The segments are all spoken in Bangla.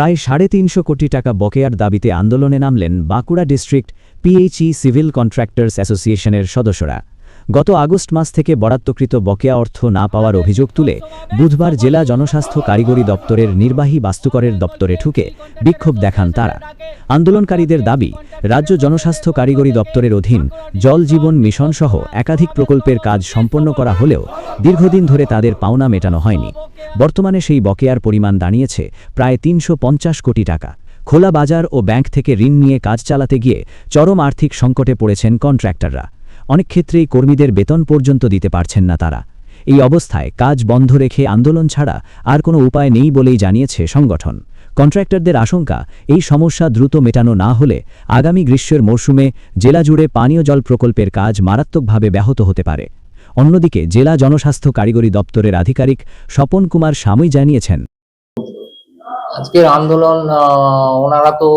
প্রায় সাড়ে তিনশো কোটি টাকা বকেয়ার দাবিতে আন্দোলনে নামলেন Bankura district PHE civil contractors অ্যাসোসিয়েশনের সদস্যরা। গত আগস্ট মাস থেকে বরাদ্দকৃত বকেয়া অর্থ না পাওয়ার অভিযোগ তুলে বুধবার জেলা জনস্বাস্থ্য কারিগরি দপ্তরের নির্বাহী বাস্তুকরের দপ্তরে ঠুকে বিক্ষোভ দেখান তারা। আন্দোলনকারীদের দাবি, রাজ্য জনস্বাস্থ্য কারিগরি দপ্তরের অধীন জল জীবন মিশন সহ একাধিক প্রকল্পের কাজ সম্পন্ন করা হলেও দীর্ঘদিন ধরে তাদের পাওনা মেটানো হয়নি। বর্তমানে সেই বকেয়ার পরিমাণ দাঁড়িয়েছে প্রায় তিনশো পঞ্চাশ কোটি টাকা। খোলা বাজার ও ব্যাংক থেকে ঋণ নিয়ে কাজ চালাতে গিয়ে চরম আর্থিক সংকটে পড়েছেন কন্ট্রাক্টররা। অনেক ক্ষেত্রেই কর্মীদের বেতন পর্যন্ত দিতে পারছেন না তারা। এই অবস্থায় কাজ বন্ধ রেখে আন্দোলন ছাড়া আর কোনো উপায় নেই বলেই জানিয়েছে সংগঠন। কন্ট্রাক্টরদের আশঙ্কা, এই সমস্যা দ্রুত মেটানো না হলে আগামী গ্রীষ্মের মরশুমে জেলা জুড়ে পানীয় জল প্রকল্পের কাজ মারাত্মকভাবে ব্যাহত হতে পারে। অন্যদিকে জেলা জনস্বাস্থ্য কারিগরি দপ্তরের আধিকারিক স্বপন কুমার সামুই জানিয়েছেন, আজকের আন্দোলন ওনারা তো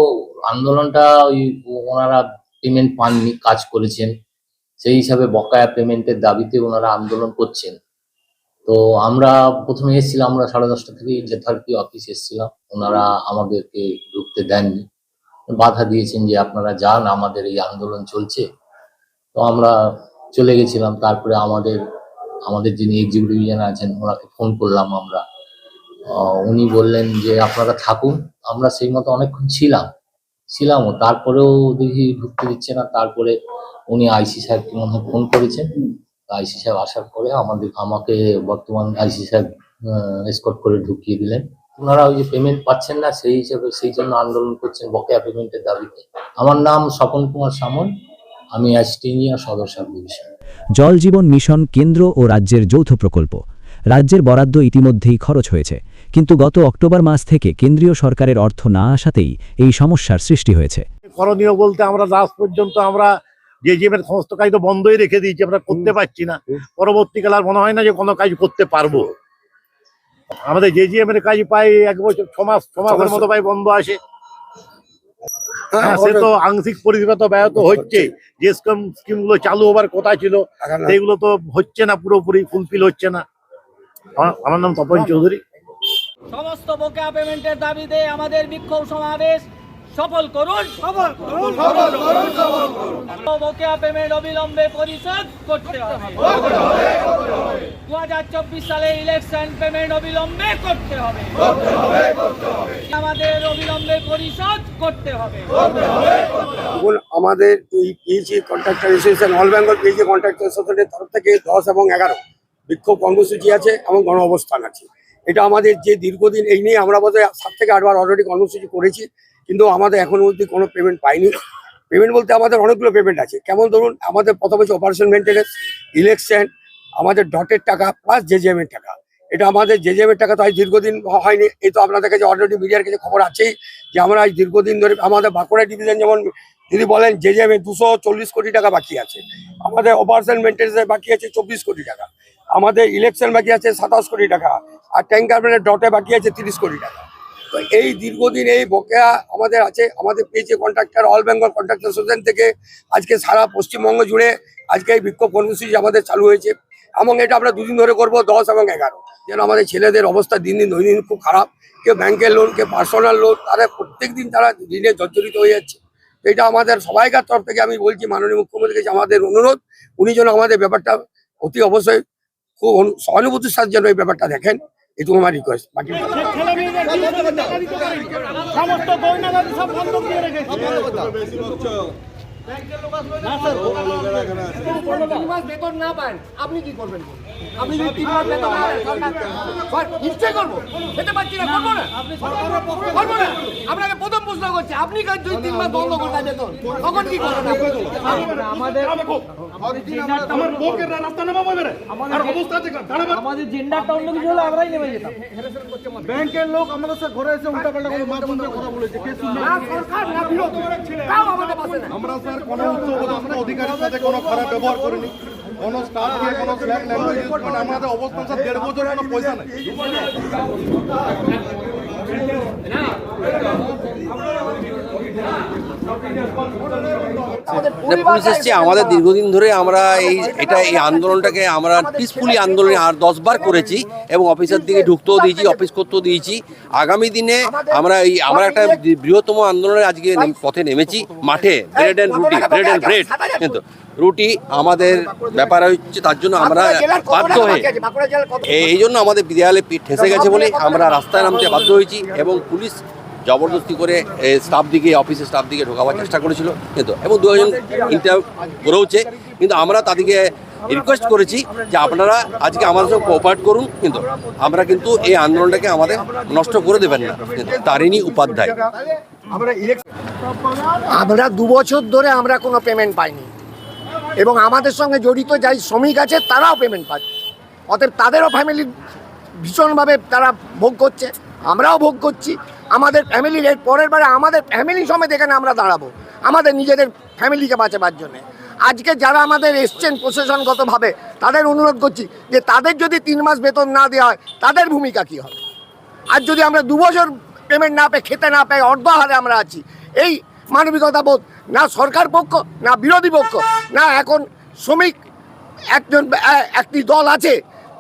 আন্দোলনটা ওই ওনারা পেমেন্ট পাননি, কাজ করেছেন। সেই হিসাবে বকেয়া পেমেন্টের দাবিতে ওনারা আন্দোলন করছেন। তো আমরা প্রথমে এসেছিলাম, আমরা সাড়ে দশটা থেকে যথারীতি অফিস এসেছিলাম। ওনারা আমাদেরকে ঢুকতে দেননি। বাধা দিয়েছেন যে আপনারা যান, আমাদের এই আন্দোলন চলছে। তো আমরা চলে গেছিলাম, তারপরে আমাদের আমাদের যিনি এক্সিকিউটিভ আছেন, ওনাকে ফোন করলাম আমরা। উনি বললেন যে আপনারা থাকুন, আমরা সেই মতো অনেকক্ষণ ছিলাম। ছিলামও তারপরেও দেখি ঢুকতে দিচ্ছে না। তারপরে উনি আইসি সাহেবকে মনে হয় ফোন করেছেন। আইসি সাহেব আসার পরে আমাদের, আমাকে বর্তমান আইসি সাহেব এসকট করে ঢুকিয়ে দিলেন। ওনারা ওই যে পেমেন্ট পাচ্ছেন না, সেই হিসেবে সেই জন্য আন্দোলন করছেন বকেয়া পেমেন্টের দাবিতে। আমার নাম স্বপন কুমার সামল আমি সাব ডিভিশন জল জীবন মিশন কেন্দ্র ও রাজ্যের যৌথ প্রকল্প। রাজ্যের বরাদ্দ ইতিমধ্যেই খরচ হয়েছে। কিন্তু গত অক্টোবর মাস থেকে কেন্দ্রীয় সরকারের অর্থ না আসাতেই এই সমস্যার সৃষ্টি হয়েছে। করণীয় বলতে আমরা লাস্ট পর্যন্ত আমরা জেজিএম এর সমস্ত কাজ তো বন্ধই রেখে দিয়েছি আমরা করতে পারছি না। পরবর্তীকালে আর মনে হয় না যে কোনো কাজ করতে পারব। আমাদের জেজিএম এর কাজ পাই এক বছর ছ মাস ছ মতো পাই বন্ধ আসে হ্যাঁ, সে তো আংশিক পরিষেবা তো ব্যাহত হচ্ছে। যে স্কিম স্কিমগুলো চালু হবার কথা ছিল সেগুলো তো হচ্ছে না পুরোপুরি ফুলফিল হচ্ছে না। আমার- নাম তপন চৌধুরী। সমস্ত বকেয়া পেমেন্টের দাবিতে আমাদের বিক্ষোভ সমাবেশ সফল করুন। সফল করুন সফল করুন সফল করুন। বকেয়া পেমেন্ট অবিলম্বে পরিশোধ করতে হবে। দু হাজার চব্বিশ সালে ইলেকশন পেমেন্ট অবিলম্বে করতে হবে। আমাদের অবিলম্বে পরিশোধ করতে হবে। আমাদের এই PHE contractor association all Bengal PHE contractor অ্যাসোসিয়েশনের তরফ থেকে দশ এবং এগারো বিক্ষোভ কর্মসূচি আছে এবং গণ অবস্থান আছে। এটা আমাদের যে দীর্ঘদিন এই নিয়ে আমরা বোধহয় সাত থেকে আটবার অলরেডি কর্মসূচি করেছি, কিন্তু আমাদের এখনও অবধি কোনো পেমেন্ট পাইনি। পেমেন্ট বলতে আমাদের অনেকগুলো পেমেন্ট আছে। কেমন ধরুন, আমাদের প্রথম হচ্ছে অপারেশন মেনটেন্যান্স ইলেকশন আমাদের ডটের টাকা প্লাস জেজেএম এর টাকা। এটা আমাদের জেজেএম এর টাকা তো আজ দীর্ঘদিন হয়নি। এই তো আপনাদের কাছে অলরেডি মিডিয়ার কাছে খবর আছেই যে আমরা আজ দীর্ঘদিন ধরে আমাদের বাঁকুড়া ডিভিশন যেমন যদি বলেন যে যে দুশো চল্লিশ কোটি টাকা বাকি আছে। আমাদের অপারেশন মেনটেন্সে বাকি আছে চব্বিশ কোটি টাকা। আমাদের ইলেকশন বাকি আছে সাতাশ কোটি টাকা আর ট্যাঙ্কারম্যানের ডটে বাকি আছে তিরিশ কোটি টাকা। তো এই দীর্ঘদিন এই বকেয়া আমাদের আছে, আমাদের পেয়েছে contractor all Bengal contractor association থেকে আজকে সারা পশ্চিমবঙ্গ জুড়ে আজকে এই বিক্ষোভ কর্মসূচি আমাদের চালু হয়েছে। এবং এটা আমরা দুদিন ধরে করব, দশ এবং এগারো। যেন আমাদের ছেলেদের অবস্থা দিন দিন দৈনন্দিন খুব খারাপ। কেউ ব্যাংকের লোন কেউ পার্সোনাল লোন তারা প্রত্যেক দিন তারা ঋণে জর্জরিত হয়ে যাচ্ছে। এটা আমাদের সবাইকার তরফ থেকে আমি বলছি, মাননীয় মুখ্যমন্ত্রীর কাছে আমাদের অনুরোধ, উনি যেন আমাদের ব্যাপারটা অতি অবশ্যই খুব সহানুভূতির সাথে যেন এই ব্যাপারটা দেখেন এটুকু আমার রিকোয়েস্ট বাকি আপনি কি করবেন? আপনি যদি তিন মাস বেতন না পান, সরকার- সর- নিশ্চয়ই করব। খেতে পারছি না করব না। করব না। আপনাকে প্রথম প্রশ্ন করছি আপনি কাজ যদি তিন মাস বন্ধ করে দেন বেতন? তখন কি করবেন আমাদের জেন্ডারটা অন্য কিছু হলে আমরাই নেমে যেতাম। ব্যাংকের লোক আমাদের সাথে ঘরে এসে উল্টা পাল্টা করে মাপ বন্ধ কথা বলেছে কে শুনবে? সরকার না বিরোধী। তাও আমাদের পাশে না আমরা স্যার কোনো উচ্চ অধিকারের সাথে কোনো খারাপ ব্যবহার করিনি। কোনো স্টাফ দিয়ে কোনো স্ল্যাং ল্যাঙ্গুয়েজ ইউজ করে আমাদের অবস্থান স্যার দেড় বছর কোনো পয়সা নেই। আমাদের পুলিশ এসছে। আমাদের দীর্ঘদিন ধরে আমরা এই এটা এই আন্দোলনটাকে আমরা পিসফুলি আন্দোলনে আর দশবার করেছি এবং অফিসের দিকে ঢুকতেও দিয়েছি অফিস করতেও দিয়েছি। আগামী দিনে আমরা এই আমরা একটা বৃহত্তম আন্দোলনে আজকে পথে নেমেছি। মাঠে bread and roti bread and bread কিন্তু রুটি আমাদের ব্যাপার হচ্ছে তার জন্য আমরা বাধ্য হয়ে এই জন্য আমাদের বিদ্যালয়ে পিঠ ঠেসে গেছে বলে আমরা রাস্তায় নামতে বাধ্য হয়েছি এবং পুলিশ জবরদস্তি করে স্টাফ দিকে অফিসের স্টাফ দিকে ঢোকাবার চেষ্টা করেছিল। কিন্তু, এবং দু একজন ইন্টারভিউ করেওছে। কিন্তু আমরা তাদেরকে রিকোয়েস্ট করেছি যে আপনারা আজকে আমাদের সঙ্গে কোঅপারেট করুন। কিন্তু আমরা কিন্তু এই আন্দোলনটাকে আমাদের নষ্ট করে দেবেন না। তারিণী উপাধ্যায়। আমরা দু বছর ধরে আমরা কোনো পেমেন্ট পাইনি। এবং আমাদের সঙ্গে জড়িত যাই শ্রমিক আছে, তারাও পেমেন্ট পাচ্ছে অতএব তাদেরও ফ্যামিলি ভীষণভাবে তারা ভোগ করছে। আমরাও ভোগ করছি। আমাদের ফ্যামিলির এর পরের বারে আমাদের ফ্যামিলি সমেত এখানে আমরা দাঁড়াবো। আমাদের নিজেদের ফ্যামিলিকে বাঁচাবার জন্য। আজকে যারা আমাদের এসছেন প্রশাসনগতভাবে, তাদের অনুরোধ করছি যে তাদের যদি তিন মাস বেতন না দেওয়া হয়, তাদের ভূমিকা কী হবে? আর যদি আমরা দু বছর পেমেন্ট না পেয়ে খেতে না পেয়ে অর্ধ হারে আমরা আছি, এই মানবিকতা বোধ না সরকার পক্ষ, না বিরোধী পক্ষ, না এখন শ্রমিক একজন একটি দল আছে,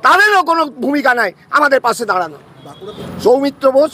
তাদেরও কোনো ভূমিকা নাই আমাদের পাশে দাঁড়ানো। সৌমিত্র বোস